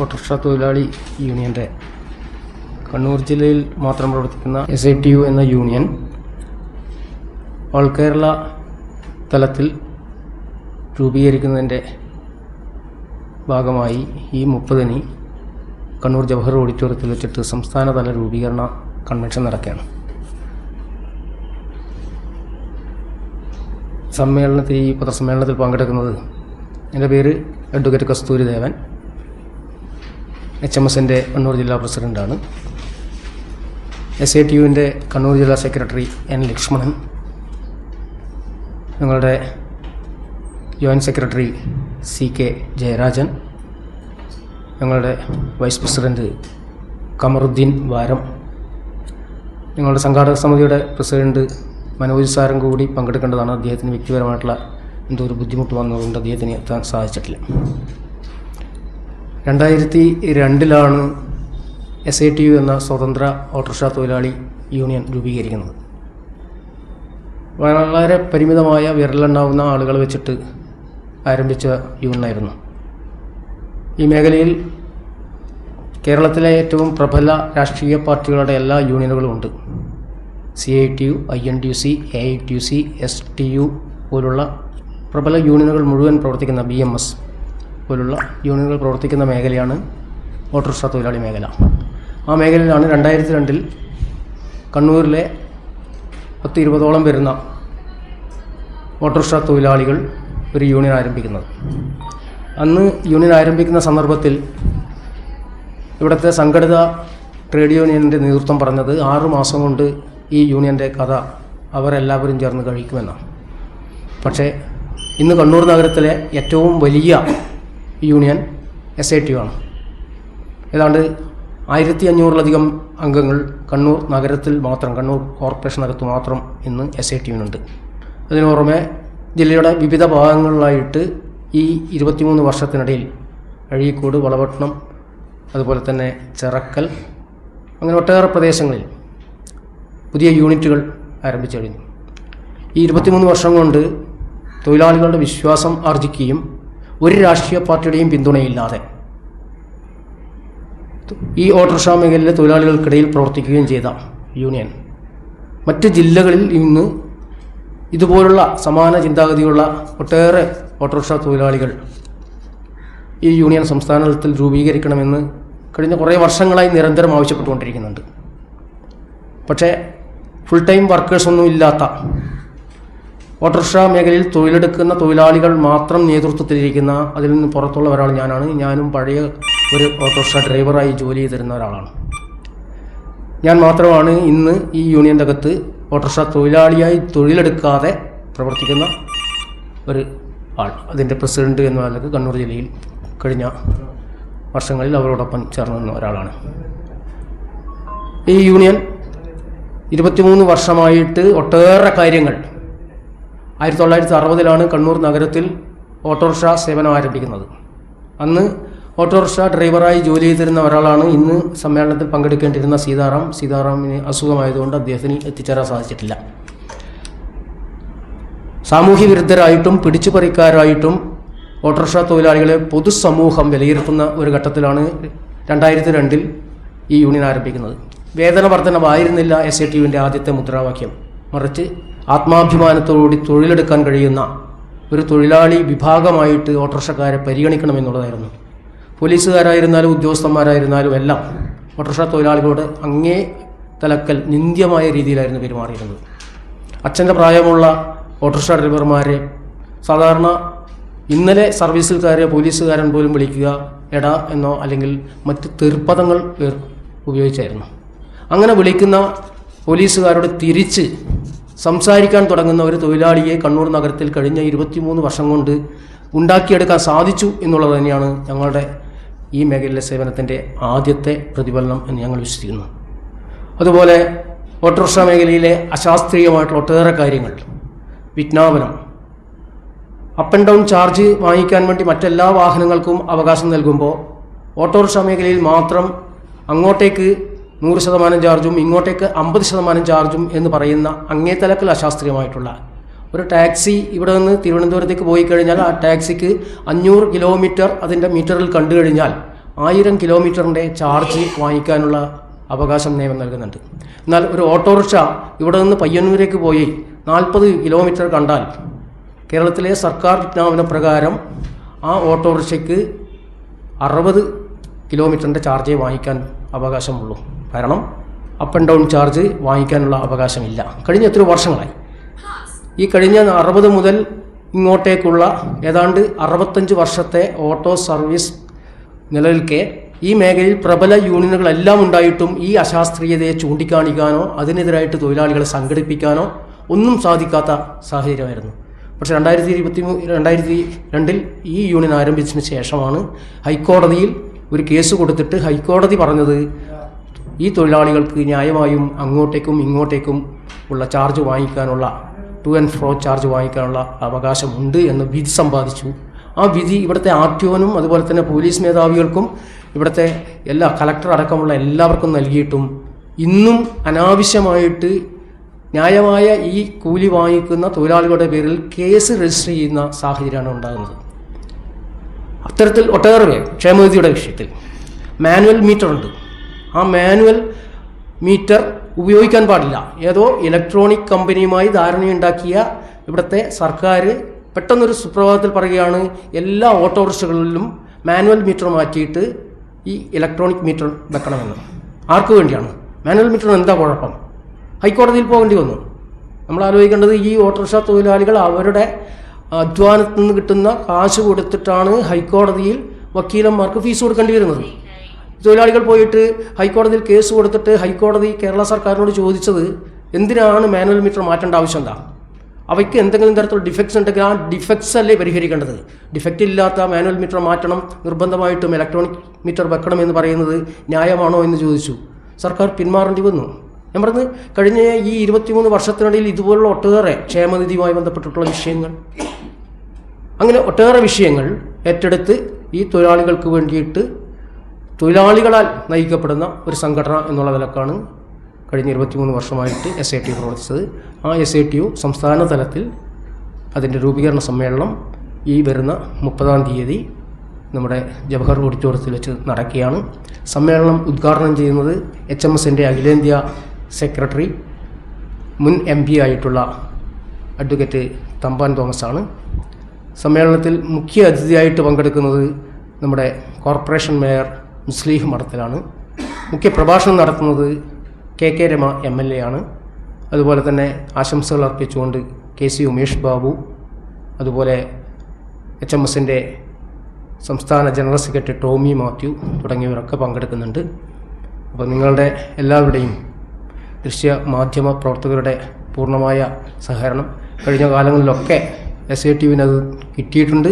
Autorickshaw തൊഴിലാളി യൂണിയന്റെ കണ്ണൂർ ജില്ലയിൽ മാത്രം പ്രവർത്തിക്കുന്ന എസ് ഐ ടി യു എന്ന യൂണിയൻ ഓൾ കേരള തലത്തിൽ രൂപീകരിക്കുന്നതിന്റെ ഭാഗമായി ഈ മുപ്പതിന് കണ്ണൂർ ജവഹർ ഓഡിറ്റോറിയത്തിൽ വെച്ചിട്ട് സംസ്ഥാനതല രൂപീകരണ കൺവെൻഷൻ നടക്കുകയാണ്. സമ്മേളനത്തിൽ ഈ പത്രസമ്മേളനത്തിൽ പങ്കെടുക്കുന്നത് എന്റെ പേര് advocate Kasthuri Devan H M എസിന്റെ കണ്ണൂർ ജില്ലാ പ്രസിഡന്റാണ് എസ് എ ടി യുവിന്റെ കണ്ണൂർ ജില്ലാ സെക്രട്ടറി എൻ ലക്ഷ്മണൻ. ഞങ്ങളുടെ joint secretary C K Jayarajan. ഞങ്ങളുടെ വൈസ് പ്രസിഡന്റ് കമറുദ്ദീൻ വാരം. ഞങ്ങളുടെ സംഘാടക സമിതിയുടെ പ്രസിഡന്റ് മനോജ് സാരം കൂടി പങ്കെടുക്കേണ്ടതാണ്. അദ്ദേഹത്തിന് വ്യക്തിപരമായിട്ടുള്ള എന്തോ ഒരു ബുദ്ധിമുട്ട് വന്നതുകൊണ്ട് അദ്ദേഹത്തിന് എത്താൻ സാധിച്ചിട്ടില്ല. രണ്ടായിരത്തി രണ്ടിലാണ് എസ് ഐ ടി യു എന്ന സ്വതന്ത്ര ഓട്ടോറിക്ഷ തൊഴിലാളി യൂണിയൻ രൂപീകരിക്കുന്നത്. വളരെ പരിമിതമായ വിരലെണ്ണാവുന്ന ആളുകൾ വെച്ചിട്ട് ആരംഭിച്ച യൂണിയനായിരുന്നു. ഈ മേഖലയിൽ കേരളത്തിലെ ഏറ്റവും പ്രബല രാഷ്ട്രീയ പാർട്ടികളുടെ എല്ലാ യൂണിയനുകളും ഉണ്ട്. C I T U I N T U C A I T U C S T U പോലുള്ള പ്രബല യൂണിയനുകൾ മുഴുവൻ പ്രവർത്തിക്കുന്ന ബി എം എസ് പോലുള്ള യൂണിയനുകൾ പ്രവർത്തിക്കുന്ന മേഖലയാണ് ഓട്ടോറിക്ഷ തൊഴിലാളി മേഖല. ആ മേഖലയിലാണ് രണ്ടായിരത്തി രണ്ടിൽ കണ്ണൂരിലെ പത്ത് ഇരുപതോളം വരുന്ന ഓട്ടോറിക്ഷ തൊഴിലാളികൾ ഒരു യൂണിയൻ ആരംഭിക്കുന്നത്. അന്ന് യൂണിയൻ ആരംഭിക്കുന്ന സന്ദർഭത്തിൽ ഇവിടുത്തെ സംഘടിത ട്രേഡ് യൂണിയന്റെ നേതൃത്വം പറഞ്ഞത് ആറു മാസം കൊണ്ട് ഈ യൂണിയന്റെ കഥ അവരെല്ലാവരും ചേർന്ന് കഴിക്കുമെന്നാണ്. പക്ഷേ ഇന്ന് കണ്ണൂർ നഗരത്തിലെ ഏറ്റവും വലിയ യൂണിയൻ എസ് ഐ ടി ആണ്. ഏതാണ്ട് ആയിരത്തി അഞ്ഞൂറിലധികം അംഗങ്ങൾ കണ്ണൂർ നഗരത്തിൽ മാത്രം കണ്ണൂർ കോർപ്പറേഷനകത്ത് മാത്രം ഇന്ന് എസ് ഐ ടി യുനുണ്ട് അതിനു പുറമെ ജില്ലയുടെ വിവിധ ഭാഗങ്ങളിലായിട്ട് ഈ ഇരുപത്തിമൂന്ന് വർഷത്തിനിടയിൽ അഴീക്കോട് വളപട്ടണം അതുപോലെ തന്നെ ചിറക്കൽ അങ്ങനെ ഒട്ടേറെ പ്രദേശങ്ങളിൽ പുതിയ യൂണിറ്റുകൾ ആരംഭിച്ചു കഴിഞ്ഞു. ഈ ഇരുപത്തിമൂന്ന് വർഷം കൊണ്ട് തൊഴിലാളികളുടെ വിശ്വാസം ആർജിക്കുകയും ഒരു രാഷ്ട്രീയ പാർട്ടിയുടെയും പിന്തുണയില്ലാതെ ഈ ഓട്ടോറിക്ഷ മേഖലയിലെ തൊഴിലാളികൾക്കിടയിൽ പ്രവർത്തിക്കുകയും ചെയ്ത യൂണിയൻ. മറ്റ് ജില്ലകളിൽ ഇന്ന് ഇതുപോലുള്ള സമാന ചിന്താഗതിയുള്ള ഒട്ടേറെ ഓട്ടോറിക്ഷ തൊഴിലാളികൾ ഈ യൂണിയൻ സംസ്ഥാന തലത്തിൽ രൂപീകരിക്കണമെന്ന് കഴിഞ്ഞ കുറേ വർഷങ്ങളായി നിരന്തരം ആവശ്യപ്പെട്ടുകൊണ്ടിരിക്കുന്നുണ്ട്. പക്ഷേ ഫുൾ ടൈം വർക്കേഴ്സ് ഒന്നും ഇല്ലാത്ത ഓട്ടോറിക്ഷ മേഖലയിൽ തൊഴിലെടുക്കുന്ന തൊഴിലാളികൾ മാത്രം നേതൃത്വത്തിലിരിക്കുന്ന അതിൽ നിന്ന് പുറത്തുള്ള ഒരാൾ ഞാനാണ്. ഞാനും പഴയ ഒരു ഓട്ടോറിക്ഷ ഡ്രൈവറായി ജോലി ചെയ്തിരുന്ന ഒരാളാണ്. ഞാൻ മാത്രമാണ് ഇന്ന് ഈ യൂണിയന്റെ അകത്ത് ഓട്ടോറിക്ഷ തൊഴിലാളിയായി തൊഴിലെടുക്കാതെ പ്രവർത്തിക്കുന്ന ഒരു ആൾ അതിന്റെ പ്രസിഡന്റ് എന്ന നിലയ്ക്ക് കണ്ണൂർ ജില്ലയിൽ കഴിഞ്ഞ വർഷങ്ങളിൽ അവരോടൊപ്പം ചേർന്ന് നിന്ന ഒരാളാണ്. ഈ യൂണിയൻ ഇരുപത്തിമൂന്ന് വർഷമായിട്ട് ഒട്ടേറെ കാര്യങ്ങൾ ആയിരത്തി തൊള്ളായിരത്തി അറുപതിലാണ് കണ്ണൂർ നഗരത്തിൽ ഓട്ടോറിക്ഷ സേവനം ആരംഭിക്കുന്നത്. അന്ന് ഓട്ടോറിക്ഷ ഡ്രൈവറായി ജോലി ചെയ്തിരുന്ന ഒരാളാണ് ഇന്ന് സമ്മേളനത്തിൽ പങ്കെടുക്കേണ്ടിരുന്ന സീതാറാം. സീതാറാമിന് അസുഖമായതുകൊണ്ട് അദ്ദേഹത്തിന് എത്തിച്ചേരാൻ സാധിച്ചിട്ടില്ല. സാമൂഹ്യ വിരുദ്ധരായിട്ടും പിടിച്ചുപറിക്കാരായിട്ടും ഓട്ടോറിക്ഷ തൊഴിലാളികളെ പൊതുസമൂഹം വിലയിരുത്തുന്ന ഒരു ഘട്ടത്തിലാണ് രണ്ടായിരത്തി രണ്ടിൽ ഈ യൂണിയൻ ആരംഭിക്കുന്നത്. വേതന വർധനമായിരുന്നില്ല എസ് എ ടി യുവിന്റെ ആദ്യത്തെ മുദ്രാവാക്യം. മറിച്ച് ആത്മാഭിമാനത്തോടുകൂടി തൊഴിലെടുക്കാൻ കഴിയുന്ന ഒരു തൊഴിലാളി വിഭാഗമായിട്ട് ഓട്ടോറിക്ഷക്കാരെ പരിഗണിക്കണമെന്നുള്ളതായിരുന്നു പോലീസുകാരായിരുന്നാലും ഉദ്യോഗസ്ഥന്മാരായിരുന്നാലും എല്ലാം ഓട്ടോറിക്ഷ തൊഴിലാളികളോട് അങ്ങേ തലക്കൽ നിന്ദ്യമായ രീതിയിലായിരുന്നു പെരുമാറിയിരുന്നത്. അച്ഛന്റെ പ്രായമുള്ള ഓട്ടോറിക്ഷ ഡ്രൈവർമാരെ സാധാരണ ഇന്നലെ സർവീസിൽക്കാരെ പോലീസുകാരൻ പോലും വിളിക്കുക എടാ എന്നോ അല്ലെങ്കിൽ മറ്റ് തീർപ്പതങ്ങൾ ഉപയോഗിച്ചായിരുന്നു. അങ്ങനെ വിളിക്കുന്ന പോലീസുകാരോട് തിരിച്ച് സംസാരിക്കാൻ തുടങ്ങുന്ന ഒരു തൊഴിലാളിയെ കണ്ണൂർ നഗരത്തിൽ കഴിഞ്ഞ ഇരുപത്തിമൂന്ന് വർഷം കൊണ്ട് ഉണ്ടാക്കിയെടുക്കാൻ സാധിച്ചു എന്നുള്ളത് തന്നെയാണ് ഞങ്ങളുടെ ഈ മേഖലയിലെ സേവനത്തിന്റെ ആദ്യത്തെ പ്രതിഫലനം എന്ന് ഞങ്ങൾ വിശ്വസിക്കുന്നു. അതുപോലെ ഓട്ടോറിക്ഷ മേഖലയിലെ അശാസ്ത്രീയമായിട്ടുള്ള ഒട്ടേറെ കാര്യങ്ങൾ വിജ്ഞാപനം അപ്പ് ആൻഡ് ഡൗൺ ചാർജ് വാങ്ങിക്കാൻ വേണ്ടി മറ്റെല്ലാ വാഹനങ്ങൾക്കും അവകാശം നൽകുമ്പോൾ ഓട്ടോറിക്ഷ മേഖലയിൽ മാത്രം അങ്ങോട്ടേക്ക് നൂറ് ശതമാനം ചാർജും ഇങ്ങോട്ടേക്ക് അമ്പത് ശതമാനം ചാർജും എന്ന് പറയുന്ന അങ്ങേതലക്കൽ അശാസ്ത്രീയമായിട്ടുള്ള ഒരു ടാക്സി ഇവിടെ നിന്ന് തിരുവനന്തപുരത്തേക്ക് പോയി കഴിഞ്ഞാൽ ആ ടാക്സിക്ക് അഞ്ഞൂറ് കിലോമീറ്റർ അതിന്റെ മീറ്ററിൽ കണ്ടു കഴിഞ്ഞാൽ ആയിരം കിലോമീറ്ററിന്റെ ചാർജ് വാങ്ങിക്കാനുള്ള അവകാശം നിയമം നൽകുന്നുണ്ട്. എന്നാൽ ഒരു ഓട്ടോറിക്ഷ ഇവിടെ നിന്ന് പയ്യന്നൂരേക്ക് പോയി നാൽപ്പത് കിലോമീറ്റർ കണ്ടാൽ കേരളത്തിലെ സർക്കാർ വിജ്ഞാപന പ്രകാരം ആ ഓട്ടോറിക്ഷയ്ക്ക് അറുപത് കിലോമീറ്ററിന്റെ ചാർജേ വാങ്ങിക്കാൻ അവകാശമുള്ളൂ. കാരണം അപ്പ് ആൻഡ് ഡൗൺ ചാർജ് വാങ്ങിക്കാനുള്ള അവകാശമില്ല. കഴിഞ്ഞ എത്ര വർഷങ്ങളായി? ഈ കഴിഞ്ഞ അറുപത് മുതൽ ഇങ്ങോട്ടേക്കുള്ള ഏതാണ്ട് അറുപത്തഞ്ച് വർഷത്തെ ഓട്ടോ സർവീസ് നിലനിൽക്കെ ഈ മേഖലയിൽ പ്രബല യൂണിയനുകളെല്ലാം ഉണ്ടായിട്ടും ഈ അശാസ്ത്രീയതയെ ചൂണ്ടിക്കാണിക്കാനോ അതിനെതിരായിട്ട് തൊഴിലാളികളെ സംഘടിപ്പിക്കാനോ ഒന്നും സാധിക്കാത്ത സാഹചര്യമായിരുന്നു. പക്ഷേ രണ്ടായിരത്തി ഇരുപത്തി രണ്ടായിരത്തി രണ്ടിൽ ഈ യൂണിയൻ ആരംഭിച്ചതിന് ശേഷമാണ് ഹൈക്കോടതിയിൽ ഒരു കേസ് കൊടുത്തിട്ട് ഹൈക്കോടതി പറഞ്ഞത് ഈ തൊഴിലാളികൾക്ക് ന്യായമായും അങ്ങോട്ടേക്കും ഇങ്ങോട്ടേക്കും ഉള്ള ചാർജ് വാങ്ങിക്കാനുള്ള ടു ആൻഡ് ഫ്രോ ചാർജ് വാങ്ങിക്കാനുള്ള അവകാശമുണ്ട് എന്ന് വിധി സമ്പാദിച്ചു. ആ വിധി ഇവിടുത്തെ ആർ ടി ഒനും അതുപോലെ തന്നെ പോലീസ് മേധാവികൾക്കും ഇവിടുത്തെ എല്ലാ കലക്ടർ അടക്കമുള്ള എല്ലാവർക്കും നൽകിയിട്ടും ഇന്നും അനാവശ്യമായിട്ട് ന്യായമായ ഈ കൂലി വാങ്ങിക്കുന്ന തൊഴിലാളികളുടെ പേരിൽ കേസ് രജിസ്റ്റർ ചെയ്യുന്ന സാഹചര്യമാണ് ഉണ്ടാകുന്നത്. അത്തരത്തിൽ ഒട്ടേറെ ക്ഷേമനിധിയുടെ വിഷയത്തിൽ. മാനുവൽ മീറ്റർ ഉണ്ട്. ആ മാനുവൽ മീറ്റർ ഉപയോഗിക്കാൻ പാടില്ല. ഏതോ ഇലക്ട്രോണിക് കമ്പനിയുമായി ധാരണയുണ്ടാക്കിയ ഇവിടുത്തെ സർക്കാർ പെട്ടെന്നൊരു സുപ്രഭാതത്തിൽ പറയുകയാണ് എല്ലാ ഓട്ടോറിക്ഷകളിലും മാനുവൽ മീറ്റർ മാറ്റിയിട്ട് ഈ ഇലക്ട്രോണിക് മീറ്റർ വെക്കണമെന്ന്. ആർക്ക് വേണ്ടിയാണ്? മാനുവൽ മീറ്ററിന് എന്താ കുഴപ്പം? ഹൈക്കോടതിയിൽ പോകേണ്ടി വന്നു. നമ്മൾ ആലോചിക്കേണ്ടത് ഈ ഓട്ടോറിക്ഷ തൊഴിലാളികൾ അവരുടെ അധ്വാനത്തിൽ നിന്ന് കിട്ടുന്ന കാശ് കൊടുത്തിട്ടാണ് ഹൈക്കോടതിയിൽ വക്കീലന്മാർക്ക് ഫീസ് കൊടുക്കേണ്ടി വരുന്നത്. തൊഴിലാളികൾ പോയിട്ട് ഹൈക്കോടതിയിൽ കേസ് കൊടുത്തിട്ട് ഹൈക്കോടതി കേരള സർക്കാരിനോട് ചോദിച്ചത് എന്തിനാണ് മാനുവൽ മീറ്റർ മാറ്റേണ്ട ആവശ്യം എന്താ? അവയ്ക്ക് എന്തെങ്കിലും തരത്തിലുള്ള ഡിഫക്ട്സ് ഉണ്ടെങ്കിൽ ആ ഡിഫക്ട്സ് അല്ലേ പരിഹരിക്കേണ്ടത്? ഡിഫക്റ്റ് ഇല്ലാത്ത മാനുവൽ മീറ്റർ മാറ്റണം നിർബന്ധമായിട്ടും ഇലക്ട്രോണിക് മീറ്റർ വെക്കണം എന്ന് പറയുന്നത് ന്യായമാണോ എന്ന് ചോദിച്ചു. സർക്കാർ പിന്മാറേണ്ടി വന്നു. ഞാൻ പറഞ്ഞത് കഴിഞ്ഞ ഈ ഇരുപത്തിമൂന്ന് വർഷത്തിനിടയിൽ ഇതുപോലുള്ള ഒട്ടേറെ ക്ഷേമനിധിയുമായി ബന്ധപ്പെട്ടിട്ടുള്ള വിഷയങ്ങൾ അങ്ങനെ ഒട്ടേറെ വിഷയങ്ങൾ ഏറ്റെടുത്ത് ഈ തൊഴിലാളികൾക്ക് വേണ്ടിയിട്ട് തൊഴിലാളികളാൽ നയിക്കപ്പെടുന്ന ഒരു സംഘടന എന്നുള്ള നിലക്കാണ് കഴിഞ്ഞ ഇരുപത്തിമൂന്ന് വർഷമായിട്ട് എസ് ഐ ടി പ്രവർത്തിച്ചത്. ആ എസ് ഐ ടി യു സംസ്ഥാന തലത്തിൽ അതിന്റെ രൂപീകരണ സമ്മേളനം ഈ വരുന്ന മുപ്പതാം തീയതി നമ്മുടെ ജവഹർ ഓഡിറ്റോറിയത്തിൽ വെച്ച് നടക്കുകയാണ്. സമ്മേളനം ഉദ്ഘാടനം ചെയ്യുന്നത് എച്ച് എം എസിന്റെ അഖിലേന്ത്യാ സെക്രട്ടറി മുൻ എം പി ആയിട്ടുള്ള അഡ്വക്കേറ്റ് തമ്പാൻ തോമസ് ആണ് സമ്മേളനത്തിൽ മുഖ്യ അതിഥിയായിട്ട് പങ്കെടുക്കുന്നത് നമ്മുടെ കോർപ്പറേഷൻ മേയർ മുസ്ലിഹ് മഠത്തിലാണ്. മുഖ്യ പ്രഭാഷണം നടത്തുന്നത് K K Rema M L A ആണ്. അതുപോലെ തന്നെ ആശംസകൾ അർപ്പിച്ചുകൊണ്ട് കെ സി ഉമേഷ് ബാബു അതുപോലെ എച്ച് എം എസിന്റെ സംസ്ഥാന ജനറൽ സെക്രട്ടറി ടോമി മാത്യു തുടങ്ങിയവരൊക്കെ പങ്കെടുക്കുന്നുണ്ട്. അപ്പോൾ നിങ്ങളുടെ എല്ലാവരുടെയും ദൃശ്യ മാധ്യമ പ്രവർത്തകരുടെ പൂർണമായ സഹകരണം കഴിഞ്ഞ കാലങ്ങളിലൊക്കെ എസ് ഐ ടി വിനത് കിട്ടിയിട്ടുണ്ട്.